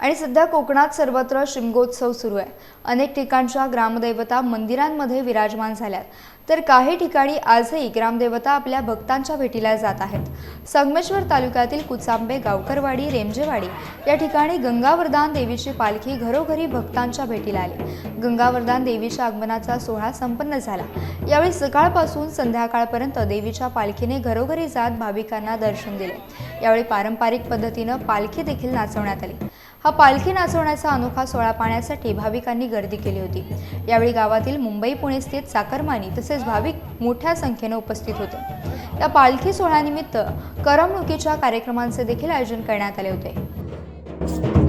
आणि सध्या कोकणात सर्वत्र शिमगोत्सव सुरू आहे. अनेक ठिकाणच्या ग्रामदैवता मंदिरांमध्ये विराजमान झाल्यात. तर काही ठिकाणी आजही ग्रामदेवता आपल्या भक्तांच्या भेटीला जात आहेत. संगमेश्वर तालुक्यातील कुचांबे गावकरवाडी रेमजेवाडी या ठिकाणी गंगावरदान देवीची पालखी घरोघरी भक्तांच्या भेटीला आली. गंगावरदान देवीच्या आगमनाचा सोहळा संपन्न झाला. यावेळी सकाळपासून संध्याकाळपर्यंत देवीच्या पालखीने घरोघरी जात भाविकांना दर्शन दिले. यावेळी पारंपरिक पद्धतीनं पालखी देखील नाचवण्यात आली. हा पालखी नाचवण्याचा अनोखा सोहळा पाहण्यासाठी भाविकांनी गर्दी केली होती. यावेळी गावातील मुंबई पुणे स्थित चाकरमानी तसेच भाविक मोठ्या संख्येने उपस्थित होते. या पालखी सोहळ्यानिमित्त करमणुकीच्या कार्यक्रमांचे देखील आयोजन करण्यात आले होते.